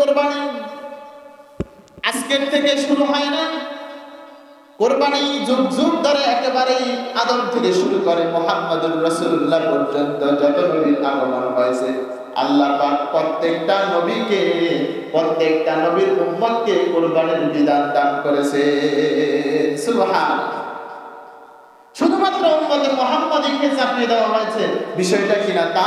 কোরবানি। আজকের থেকে শুরু হয় না। কোরবানি যুগ যুগ ধরে একেবারেই আদম থেকে শুরু করে মোহাম্মদুর রসুল্লাহ পর্যন্ত যত নবীর আগমন হয়েছে, আল্লাহ পাক প্রত্যেকটা নবীকে, প্রত্যেকটা নবীর উম্মতকে কোরবানির বিধান দান করেছে। সুবহান শুধুমাত্র উম্মতে মোহাম্মদীকে চাপিয়ে দেওয়া হয়েছে। বিষয়টা কিনা তা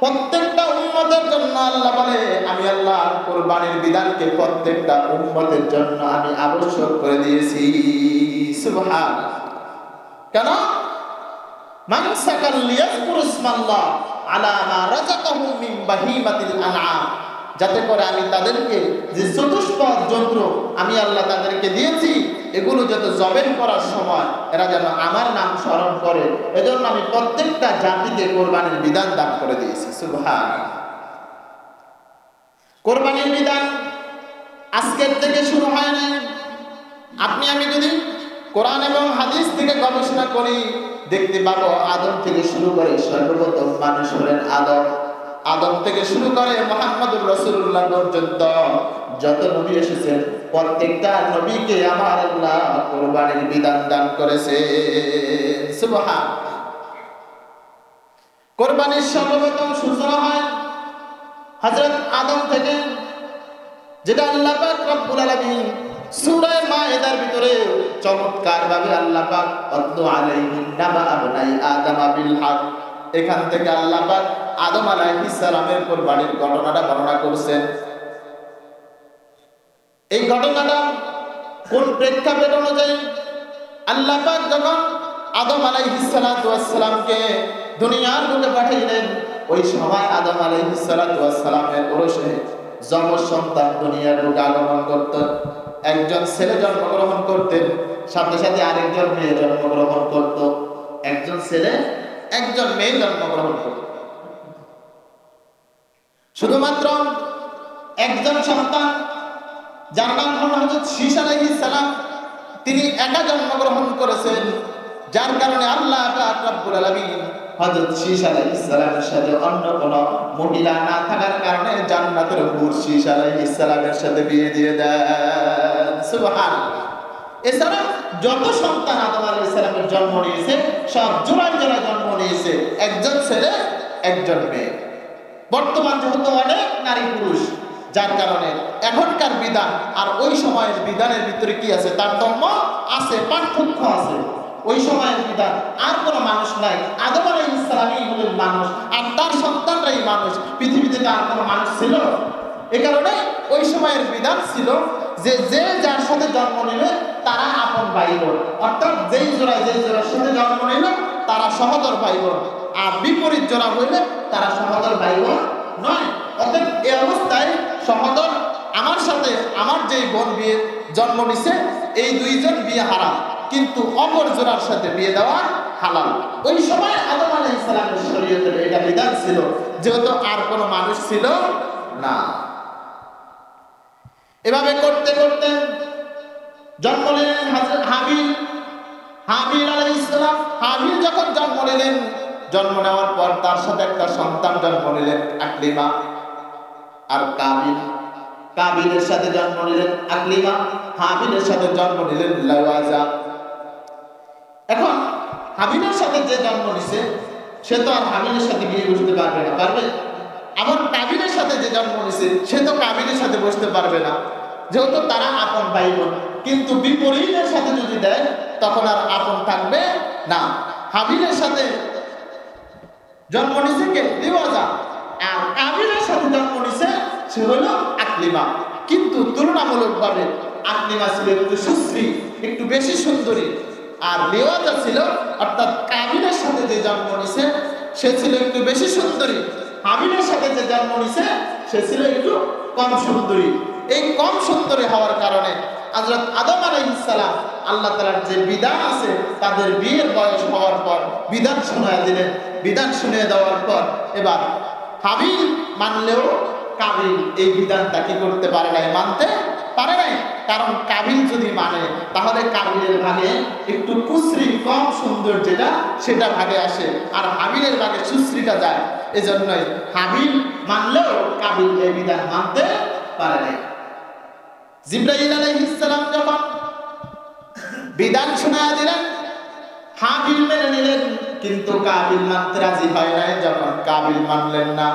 প্রত্যেকটা উম্মতের জন্য আল্লাহ বলে, আমি আল্লাহ কোরবানির বিধানকে প্রত্যেকটা উম্মতের জন্য আমি আবশ্যক করে দিয়েছি। কেন? মানসাকাল লিয়াজকুরু ইসমাল্লাহ আলা মা রাযাকাহুম মিন বাহিমাতিল আনআম। যাতে করে আমি তাদেরকে যে চতুষ্পদ আমি আল্লাহ তাদেরকে দিয়েছি, এগুলো যত জবেন করার সময় এরা যেন আমার নাম স্মরণ করে। এজন্য আমি প্রত্যেকটা জাতিকে কোরবানির বিধান দান করে দিয়েছি। সুবহান কোরবানির বিধান আজকের থেকে শুরু হয় নাই। আপনি, আমি যদি কোরআন এবং হাদিস থেকে গবেষণা করি, দেখতে পাবো আদম থেকে শুরু করে সর্বপ্রথম মানুষ হলেন আদম। আদম থেকে শুরু করে মোহাম্মদুর রসুল্লাহ পর্যন্ত যত নবী এসেছেন, প্রত্যেকটা নবীকে আমার আল্লাহ কোরবানির বিধান দান করেছে সুবহান কোরবানির সর্বপ্রথম সূচনা হয় হযরত আদম থেকে, যেটা আল্লাহ পাক রব্বুল আলামিন সূরা মায়েদার ভিতরে চমৎকার ভাবে আল্লাহ পাক, অদ্দু আলাইহিম নাবা আবনাই আদম বিল এখান থেকে আল্লাহ পাক আদম আলাইহিস সালামের কোরবানির ঘটনাটা বর্ণনা করছেন। এই ঘটনাটা কোন প্রেক্ষাপট অনুযায়ী আল্লাহ পাক যখন আদম আলাইহিস সালাতু ওয়াস সালামকে দুনিয়ার বুকে পাঠাইলেন ওই সময় আদম আলাইহিস সালাতু ওয়াস সালামের ওরসে যম সন্তান দুনিয়ার বুকে আগমন করত। একজন ছেলে জন্মগ্রহণ করতেন, সাথে সাথে আরেকজন মেয়ে জন্মগ্রহণ করত। একজন ছেলে একজন মেয়ে জন্মগ্রহণ করত শুধুমাত্র একজন সন্তান, যার নাম হল হজরত শীষ আলাইহিস সালাম, তিনি একা জন্মগ্রহণ করেছেন, যার কারণে আল্লাহ পাক রব্বুল আলামিন হযরত শীষ আলাইহিস সালামের সাথে অন্য কোন মহিলা না থাকার কারণে জান্নাতের হুর শীষ আলাইহিস সালামের সাথে বিয়ে দিয়ে দেন। সুবহানাল্লাহ। এছাড়া যত সন্তান আদম আলাইহিস সালামের জন্ম নিয়েছে, সব জোড়ায় জোড়ায় জন্ম নিয়েছে, একজন ছেলে, একজন মেয়ে। বর্তমান যেহেতু অনেক নারী পুরুষ, যার কারণে এখনকার বিধান আর ওই সময়ের বিধানের ভিতরে কি আছে? তারতম্য আছে, পার্থক্য আছে। ওই সময়ের বিধান আর কোনো মানুষ নাই। আদম আলাই ইসলামই হলেন মানুষ, আর তার সন্তানরাই মানুষ। পৃথিবীতে তার কোনো মানুষ ছিল এ কারণে ওই সময়ের বিধান ছিল যে যে যার সাথে জন্ম নিবে তারা আপন ভাই বোন অর্থাৎ যেই জোড়া যেই জোড়ার সাথে জন্ম নিল, তারা সহদর ভাই বোন আর বিপরীত জোড়া হইলে তারা সহদর ভাই বোন নয়। অর্থাৎ এই অবস্থায় সহদর আমার সাথে, আমার যেই বোন বিয়ে, জন্ম নিছে, এই দুইজন বিয়ে হারাম। কিন্তু অপর জোড়ার সাথে বিয়ে দেওয়া হালাল। ওই সময় আদম আলাই ইসলামের শরীয়তের এটা বিধান ছিল, যেহেতু আর কোনো মানুষ ছিল না। এভাবে করতে করতে জন্ম নিলেন হাবিল। হাবিল আলাই ইসলাম হাবিল যখন জন্ম নিলেন, জন্ম নেওয়ার পর তার সাথে একটা সন্তান জন্ম নিলেন, আকলিমা। আর কাবিল, কাবিলের সাথে জন্ম নিলেন আকলিমা, হাবিলের সাথে জন্ম নিলেন লাওয়াজা। এখন হাবিলের সাথে যে জন্ম নিছে, সে তো আর হাবিলের সাথে বিয়ে বসতে পারবে না, পারবে? আবার কাবিলের সাথে যে জন্ম নিছে, সে তো কাবিলের সাথে বসতে পারবে না। যেহেতু তারা আপন ভাই বোন কিন্তু বিপরীতের সাথে যদি দেয়, তখন আর আপন থাকবে না। হাবিলের সাথে জন্ম নিছে কে? লিওয়াজা। আর কাবিলের সাথে জন্ম নিছে, সে হলো আকলিমা। কিন্তু তুলনামূলকভাবে আকলিমা ছিল একটু সুশ্রী, একটু বেশি সুন্দরী। আর লিওয়াজা ছিল, অর্থাৎ কাবিলের সাথে যে জন্ম নিছে, সে ছিল একটু বেশি সুন্দরী। হাবিলের সাথে যে জন্ম নিছে, সে ছিল একটু কম সুন্দরী। এই কম সুন্দরী হওয়ার কারণে হযরত আদম আলাইসালাম সালাম আল্লাহ তালার যে বিধান আছে, তাদের বিয়ের বয়স হওয়ার পর, বিধান শোনায় দিলেন। বিধান শুনে দেওয়ার পর এবার হাবিল মানলেও কাবিল এই বিধানটা কি করতে পারে নাই মানতে? পারে নাই। কারণ কাবিল যদি মানে তাহলে কাবিলের ভাগে একটু কুশ্রী কম সুন্দর যেটা, সেটা ভাগে আসে। আর হাবিলের ভাগে সুশ্রীটা যায়। এজন্যই হাবিল মানলেও কাবিল এই বিধান মানতে পারে নাই। জিব্রাইল আলাইহিস সালাম যখন বিধান শোনা দিলেন হাবিল মেনে নিলেন, কিন্তু কাবিল মানতে রাজি হয় নাই। যখন কাবিল মানলেন না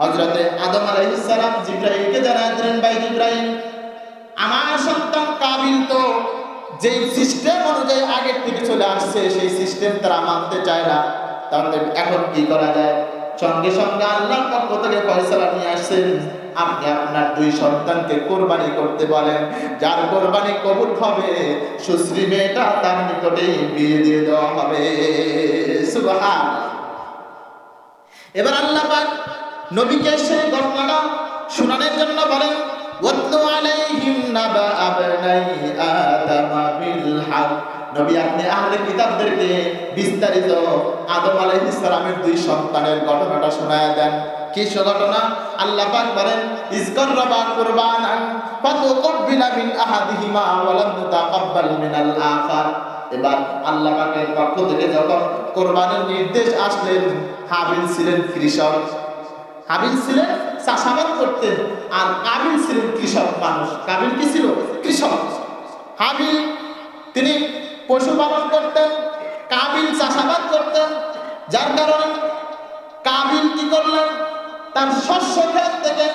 হজরতে আদম আলাইহিস সালাম জিব্রাইলকে জানায় দিলেন, ভাই জিব্রাইল, আমার সন্তান কাবিল তো যেই সিস্টেম অনুযায়ী আগের থেকে চলে আসছে, সেই সিস্টেম তারা মানতে চায় না। তাহলে এখন কি করা যায়? সঙ্গে সঙ্গে আল্লাহর পক্ষ থেকে ফয়সালা নিয়ে আসছেন। আপনি আপনার দুই সন্তানকে কোরবানি করতে বলেন। যার কোরবানি কবুল হবে, সুশ্রী মেয়েটা তার নিকটেই বিয়ে দিয়ে দেওয়া হবে। সুবহান এবার আল্লাহ পাক নবীকে সেই ঘটনাটা শোনানোর জন্য বলেন নাবা আপনি আহলে কিতাবদেরকে বিস্তারিত আদম আলাইহিস সালামের দুই সন্তানের ঘটনাটা শোনায় দেন। কি ঘটনা? আল্লাহ পাক বলেন ইজকর রাবা কুরবানান ফাতুকবিলা মিন আহাদিহিমা ওয়া লাম আখার। এবার আল্লাহ পাকের পক্ষ থেকে যখন কোরবানির নির্দেশ আসলেন, হাবিল ছিলেন কৃষক। হাবিল ছিলেন চাষাবাদ করতেন। আর কাবিল ছিলেন কৃষক মানুষ। কাবিল কি ছিল? কৃষক। হাবিল, তিনি পশুপালন করতেন, কাবিল চাষাবাদ করতেন। যার কারণে কাবিল কি করলেন? তার শস্য ক্ষেত থেকে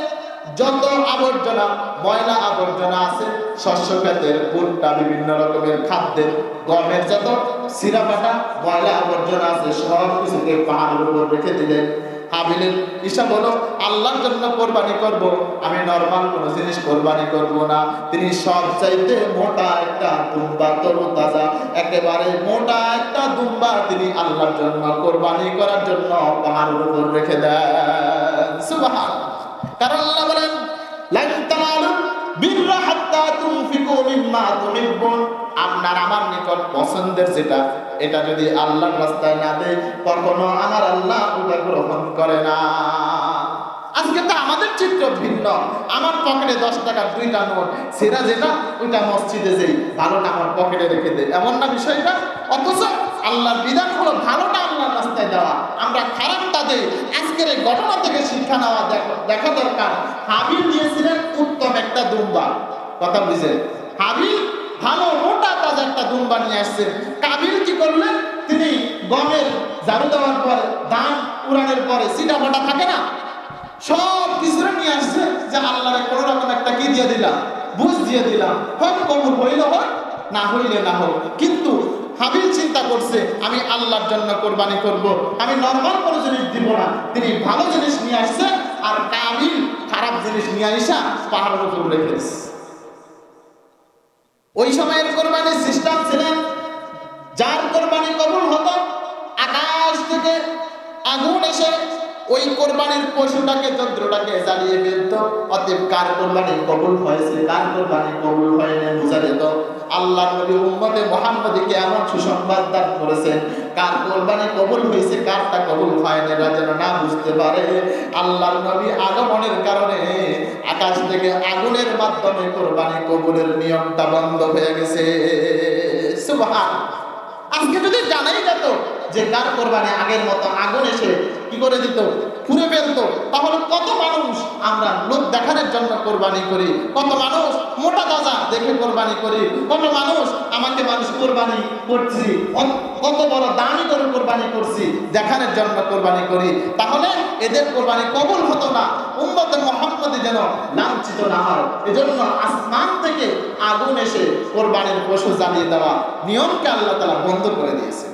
যত আবর্জনা, ময়লা আবর্জনা আছে, শস্য ক্ষেতের ভুট্টা, বিভিন্ন রকমের খাদ্যের, গমের যত সিরাপাটা ময়লা আবর্জনা আছে, সব কিছুকে পাহাড়ের উপর রেখে দিলেন। হাবিলের হিসাব হলো, আল্লাহর জন্য কোরবানি করব, আমি নর্মাল কোনো জিনিস কোরবানি করব না। তিনি সব চাইতে মোটা একটা দুম্বা তরু তাজা। একেবারে মোটা একটা দুম্বা তিনি আল্লাহর জন্য কোরবানি করার জন্য পাহাড়ের উপর রেখে দেন। সুবহান কারণ আল্লাহ বলেন, লাইন তানালু বিররা হাত্তা তুনফিকু মিম্মা আপনার, আমার নিকট পছন্দের যেটা, এটা যদি আল্লাহর রাস্তায় না দেয়, কখনো আমার আল্লাহ ওটা গ্রহণ করে না। আজকে তো আমাদের চিত্র ভিন্ন। আমার পকেটে দশ টাকার দুইটা নোট সেটা যেটা, ওইটা মসজিদে যেই, ভালোটা আমার পকেটে রেখে দেয় এমন না বিষয়টা? অথচ আল্লাহর বিধান হলো ভালোটা আল্লাহর রাস্তায় দেওয়া। আমরা খারাপটা দেই। আজকের এই ঘটনা থেকে শিক্ষা নেওয়া দেখ- দরকার। হাবিল দিয়েছিলেন দুম্বা। কথা বুঝেন হাবিল, ভালো মোটা তাজা একটা দুম্বা নিয়ে আসছেন কাবিল কি করলেন তিনি গমের ঝাড়ু দেওয়ার পরে, ধান উড়ানের পরে সিটা ফাটা থাকে না? সব কিছুরে নিয়ে আসছে যে আল্লাহরে কোনো রকম একটা কি দিয়ে দিলাম? বুঝ দিয়ে দিলাম। হোক কবুল হইল হোক, না হইলে না হোক। কিন্তু হাবিল চিন্তা করছে, আমি আল্লাহর জন্য কোরবানি করব। আমি নর্মাল কোনো জিনিস দিব না। তিনি ভালো জিনিস নিয়ে আসছে আর কাবিল খারাপ জিনিস নিয়ে আসা পাহাড়ের উপর রেখে ওই সময়ের কোরবানির সিস্টেম ছিলেন যার কোরবানি কবুল হতো, আকাশ থেকে আগুন এসে ওই কোরবানির পশুটাকে, যন্ত্রটাকে জ্বালিয়ে ফেলত। অতএব কার কোরবানি কবুল হয়েছে, কার কোরবানি কবুল হয়নি বোঝা যেত। আল্লাহ নবী উম্মতে মোহাম্মদীকে এমন সুসংবাদ দান করেছেন কার কোরবানি কবুল হয়েছে, কারটা কবুল হয়নি এরা যেন না বুঝতে পারে। আল্লাহর নবী আগমনের কারণে আকাশ থেকে আগুনের মাধ্যমে কোরবানি কবুলের নিয়মটা বন্ধ হয়ে গেছে। সুবহান। আজকে যদি জানাই যেত যে কার কোরবানি আগের মতো আগুন এসে কি করে দিত, পুড়ে ফেলতো, তাহলে কত মানুষ আমরা লোক জন্য কোরবানি করি। কত মানুষ মোটা দেখে কোরবানি করি। কত মানুষ আমাকে মানুষ কোরবানি করছি। কত বড় দামি করে কোরবানি করছি। দেখানোর জন্য কোরবানি করি। তাহলে এদের কোরবানি কবুল হতো না। উম্মতে মোহাম্মদে যেন লাঞ্ছিত না হয়। এজন্য আসমান থেকে আগুন এসে কোরবানির পশু জ্বালিয়ে দেওয়া নিয়মকে আল্লাহ তালা বন্ধ করে দিয়েছে